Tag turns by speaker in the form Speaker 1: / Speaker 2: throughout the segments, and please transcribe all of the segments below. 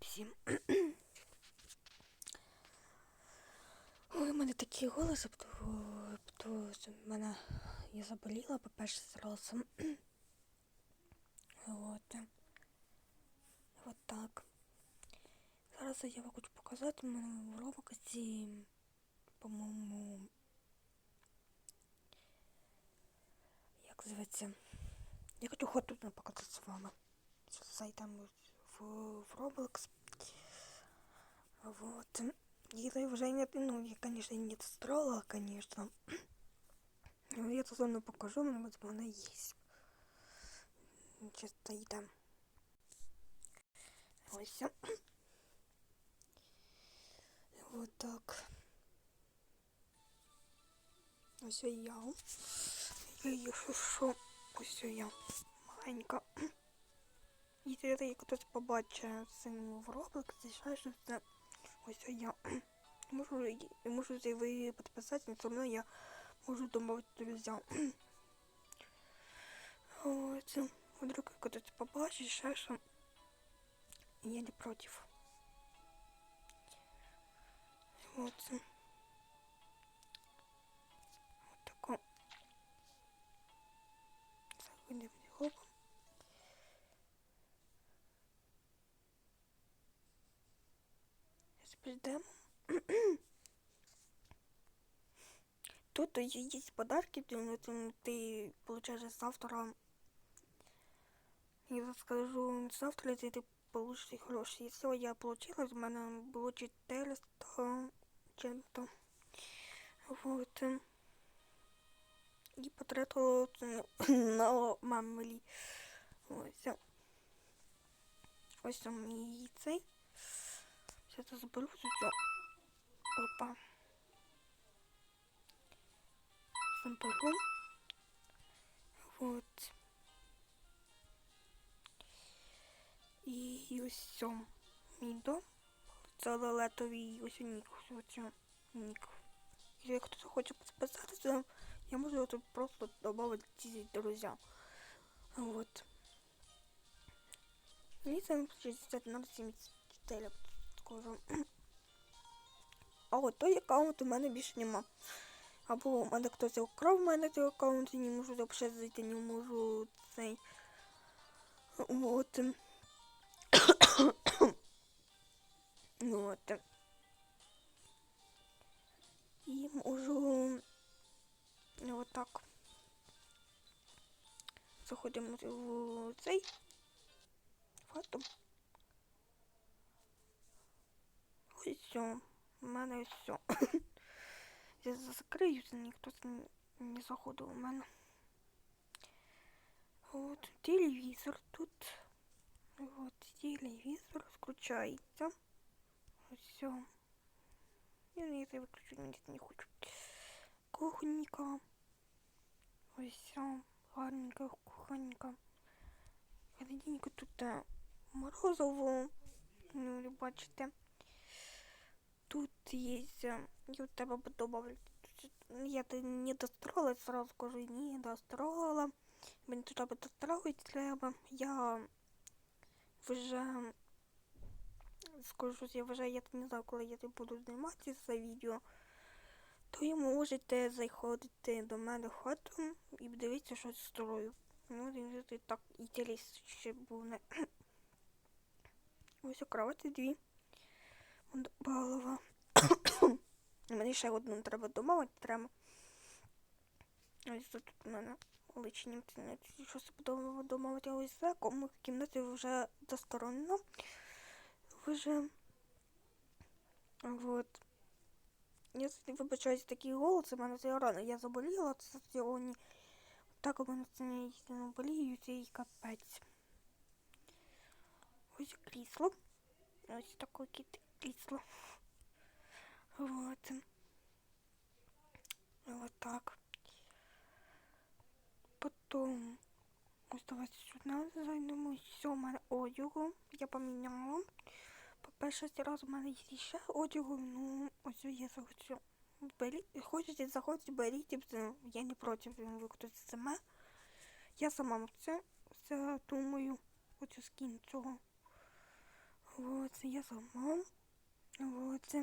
Speaker 1: всім. Ой, у мене такий голос, тому що в мене я заболіла, по-перше, зразу. От. От так. Зараз я вам хочу показати у мене в робокасі, по-моєму, як зветься. Я хочу хоту показати з вами. Зайдемо в, в Roblox. Вот. И уже нет, ну, я, конечно, не строила, конечно. Но я тут вам покажу, но вот она есть. Сейчас стоит Ось. Вот так. Ось я. Я її шушу. Ось я. Маленька. І тоді, хтось побачить це в Roblox, ще що це ось я. Можу, можу ви підписати, все одно я можу домовити друзя. Ось. Вдруг хтось побачить, ще що я не против. Вот. Вот тако. Заходимо в його. Сейчас прийдемо. Тут есть подарки, ты, ты получаешь завтра. Я скажу, завтра ты, ты получишь их гроши. Если я получила, у меня было 400 чем-то. Вот. І потратила на мамлі. Ось. Ось там мій цей. Сейчас заберу все. Опа. Заберу. Вот. І ось все. Мій дом. Це лелетовий ось нік. Ось нік. Якщо хтось хоче підписатися, я можу тут просто добавить ці друзья. Вот. Мені це 60 на 74 Скажу. А от той аккаунт у мене більше нема. Або у мене хтось украв у мене цей аккаунт, і не можу взагалі зайти, не можу цей. Вот. Вот. І можу вот так. Заходимо в цей фото. Ось все. У мене все. Я закрию, ніхто не заходив у мене. Вот телевізор тут. Вот телевизор включается. Все. Я не выключу, нет, не хочу. Кухонька. Все. Гарненько, кухонька. Холодильника тут морозово. Ну, бачите. Тут есть... Я вот тебе добавлю. Я то не достроила, сразу скажу, не достроила. Мені тут треба достроить треба. Я вже скажу, я вважаю, я не знаю, коли я буду знімати це відео, то і можете заходити до мене в хату і дивитися, що строю. Ну, і так інтересно ще буде. Ось у кровати дві. Балова. Мені ще одну треба домовити, треба. Ось тут у мене личні що себе домовити ось за кому кімнаті вже досторонно. Вже вот. Я вибачаюсь такий голос, у мене це рано. Я заболіла, це сьогодні. Так у мене це не боліють і капець. Ось крісло. Ось таке крісло. Вот. Вот так. Потом ось давайте сюди зайдемо. У одягу. Я поміняла. По-перше, раз у мене є ще одягу, ну ось я захочу. Беріть, хочете, заходьте, беріть, я не проти, ви хтось саме. Я сама це, це думаю, хочу скін цього. Вот, я сама. Вот.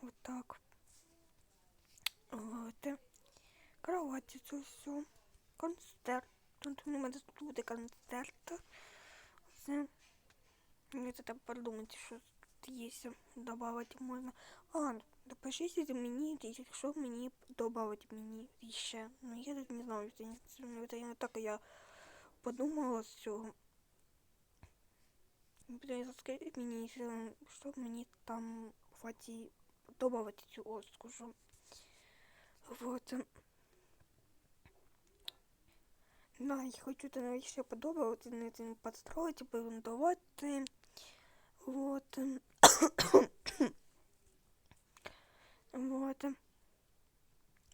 Speaker 1: Вот так. Вот. Кровати це все. Концерт. Тут у мене тут концерт. Це. Мені це там подумати, що тут є. Добавити можна. А, допишіть мені, якщо мені добавити мені ще. Ну я тут не знаю, це це не так я подумала з. Блин, скажіть мені, що мені там хватить добавити цю оскужу. Вот. Да, я хочу это еще подобавити, на это подстроить, побунтувати. Вот. вот.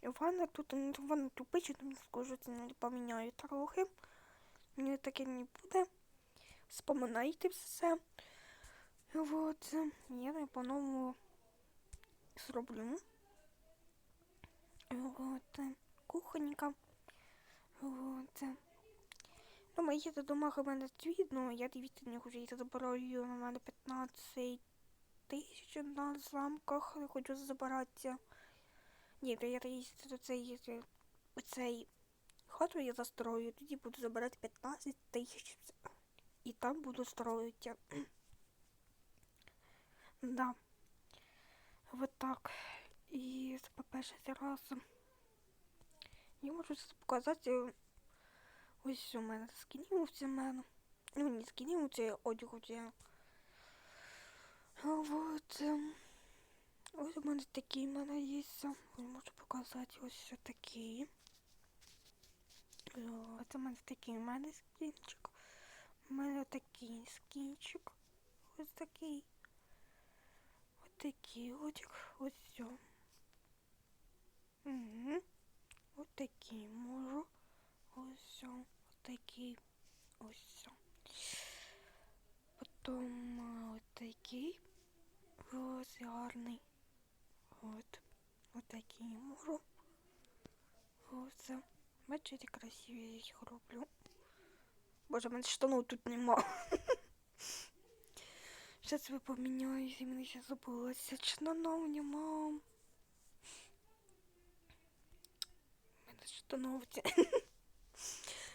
Speaker 1: Ванна тут, ну, ванна тупича, тому скажу, це не поміняю трохи. Мені таке не буде. Споминайте все. Вот. Я по-новому зроблю. Вот. Кухонька. Вот. Ну, мої домах у мене дві, ну я дивіться, не хочу, я забираю на мене 15 тисяч на замках, я хочу забиратися. Ні, то я їздити до цей, оцей хату я застрою, тоді буду забирати 15 тисяч. І там буду строить. да. Вот так. І по-перше, раз. Я можу показати. Ось у мене скинімовці в мене. Ну, не скинімовці, одягу це. Вот. Ось у мене такі в мене є. Я можу показати ось такі. Ось у мене такий у мене скінчик. У мене такий скінчик. Ось такий. Ось такий одяг. Ось все. Угу. Ось такий можу. Ось все. Ось такий. Ось все. Потім ось такий. Ось гарний. От. Ось такий можу. Ось. Бачите, красиві я їх роблю. Боже, мене штанов тут нема. Сейчас ви поміняюся, мені ще забулося. Штанов нема. Мене штанов. Ну,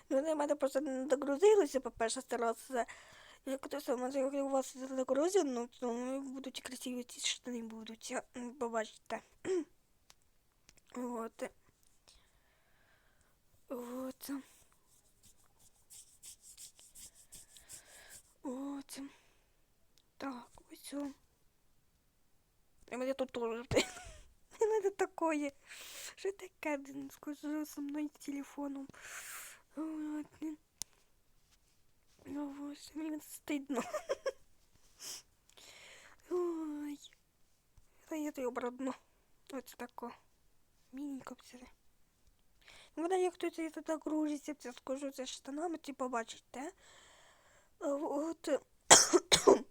Speaker 1: вони мене просто не догрузилися, по-перше, старалася. Як то саме у вас загрузено, то будуть красиві ці штани будуть. Побачите. Вот. Вот. От. Так, ось. І мене тут теж. Не надо такое. Що таке, скажу со мною телефоном. От. Ну, ось, мені стидно. Ой. Та я тобі обрадно. Ось тако. Міненько все. Вона як тут і туди грузиться, це скажу, це штанами, ти побачите. Вот.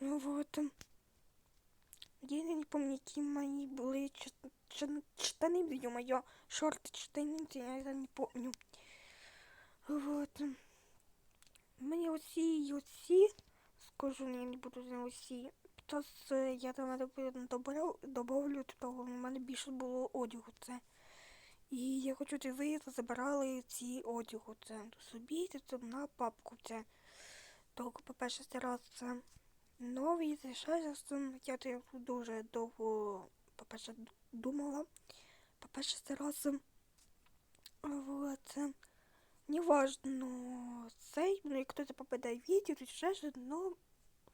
Speaker 1: Ну вот. Я не помню, какие мои были штаны, ё-моё, шорты, штаны, я это не помню. Вот. Мені оці і оці, скажу, я не буду за оці. Просто я там добавлю, добавлю того, у мене більше було одягу це. І я хочу, щоб ви забирали ці одягу. Це собі це на папку. Це довго, по-перше, раз це новий це ще раз. Я дуже довго, по-перше, думала. По-перше, це раз. Вот. Не важно цей, ну як хтось попадає в відео, то ще ж, ну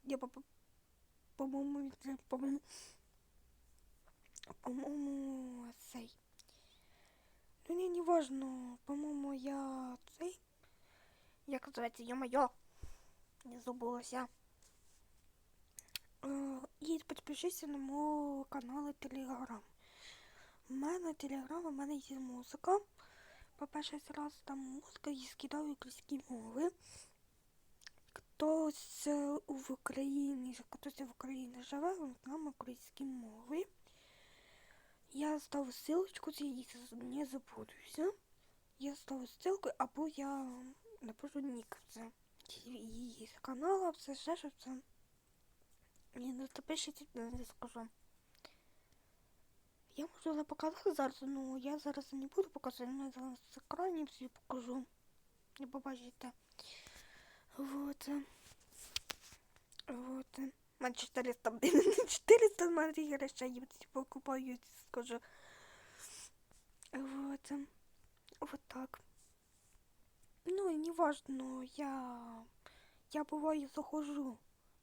Speaker 1: я по-моєму, по-моєму, по-моєму, цей. Ну не, не важно. По-моєму, я цей. Як називається, я моя. Не забулася. І підпишіться на мой канал Телеграм. У мене Телеграм, у мене є музика. По-перше, зараз там музика і скидаю українські мови. Хтось в Україні, хтось в Україні живе, він там українські мови. Я ставлю ссылочку, я не забудуся. Я ставлю ссылку, або я напишу нік. Це її з каналу, все ще що це. Ні, ну то пишіть, не скажу. Я можу не показати зараз, ну я зараз не буду показувати, я зараз з екрані всі покажу. Не побачите. Вот. Вот. Мене 400, 400 моїх речей покупаю, скажу. Вот. Вот так. Ну, и не важно, я... Я бываю захожу.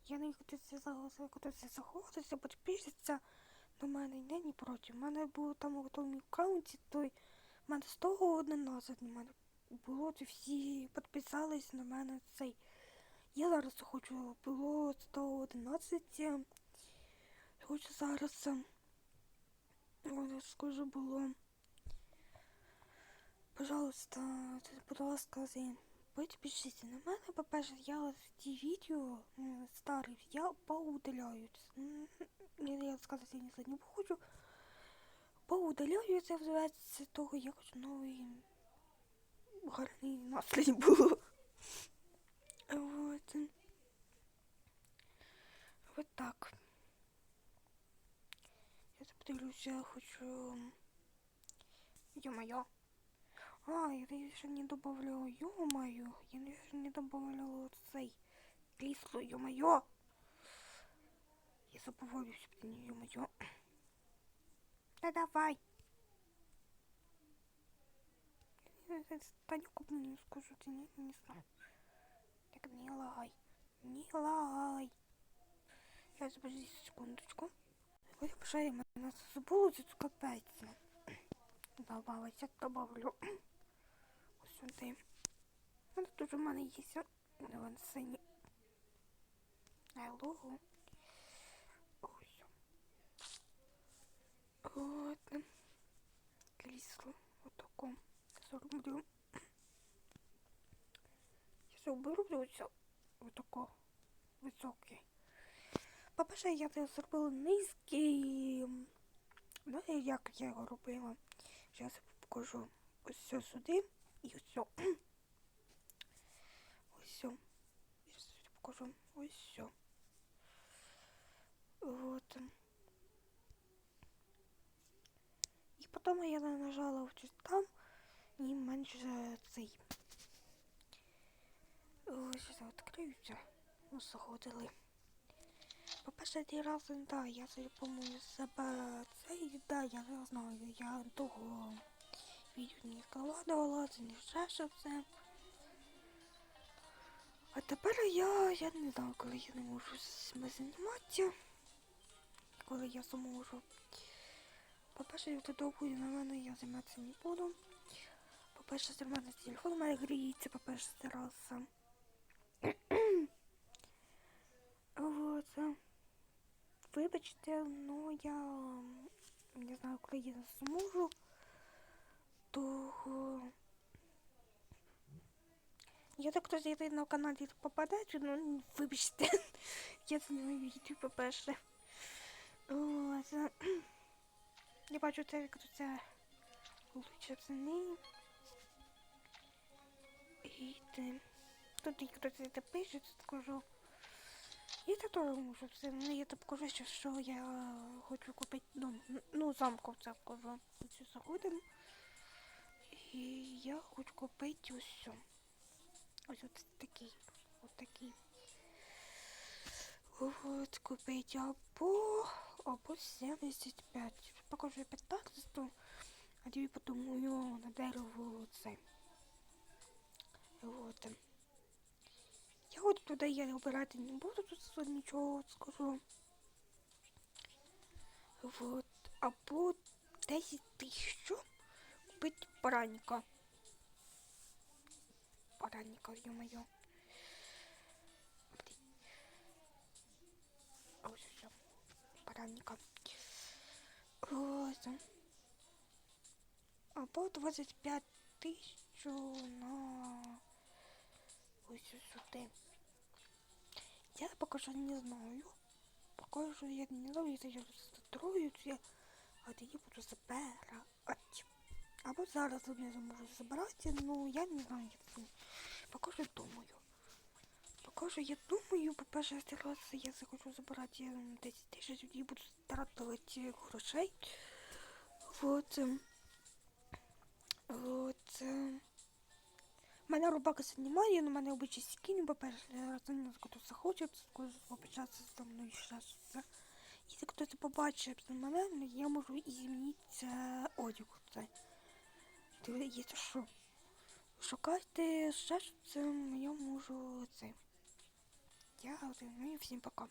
Speaker 1: Я не кудись заходити, підпишеться на мене, я не проти. У мене було там у тому аккаунті, той, мене 111 на мене було, то всі підписались на мене цей. Я зараз хочу, було 111. е, Хочу зараз, е, скажу, було. Пожалуйста, будь ласка, підпишіться на мене. По-перше, я ті відео старі я поудаляю. Я, сказати не не хочу. Поудаляю це взивається того, я хочу новий гарний настрій було. Подивлюся, хочу. Ё-моё. А, я еще не добавляла, ё-моё. Я еще не добавляла цей крісло, ё-моё. Я забываюсь, блин, ё-моё. Да давай. Танюку, блин, не скажу, ты не, не знаю. Так, не лагай. Не лагай. Сейчас, подожди секундочку. Ой, бажаю, мене забуло тут капець. Добавить, я добавлю. Ось сюди. Ну, тут у мене є вон сині. Логу. Ось. От. Крісло. Отако. Зроблю. Я зроблю ось отако. Високий. По-перше, я це зробила низький. Ну, і як я його робила. Зараз покажу ось все сюди і ось. Ось. Зараз покажу ось. все. Вот. І потім я нажала ось там і менше цей. Ось зараз відкриються. Ось заходили. По-перше, ті рази, да, я помню себе цей, да, я не знаю, я того відео не складувала, це не ще що це. А тепер я, я не знаю, коли я не можу з цим займатися, коли я зможу. По-перше, я довго на мене я займатися не буду. По-перше, з мене телефон мене гріється, по-перше, зараз. Вот. Вибачте, ну я не знаю, коли я зможу, то е, я так хтось йде на каналі попадати, ну вибачте, я не відео, по-перше. От. Я бачу це, як це лучше ціни. І ти. Тут хтось це пише, скажу. Я це теж можу все. Ну, я тобі покажу, що, я хочу купити дом. Ну, замку це. Оцю заходимо. І я хочу купити ось. Ось от такий. Ось такий. От купити або або 75. Покажу 15, а тобі подумаю на дерево це. Вот. Я от туди я обирати не буду, тут нічого скажу. Вот. Або 10 тисяч купити баранника. Баранника, ё-моё. Ось все. Баранника. Ось. Або 25 тисяч на ось сюди. Я поки що не знаю. Поки що я не знаю, я строюся, а тоді буду забирати. Або зараз не зможу забирати, ну я не знаю, як це. Поки що думаю. Кажу, я думаю, по-перше, зараз я захочу забирати ем, 10 тисяч, тоді буду тратити грошей. Вот. Вот. Мене рубака сьогодні немає, але мене обичай скін, по-перше, раз не хто захоче, початися зі мною зараз. Це. Якщо хтось побачить мене, ну, я можу і змінити це одяг. Якщо що. Шукайте ще що це, я можу це. Я, ну і всім пока.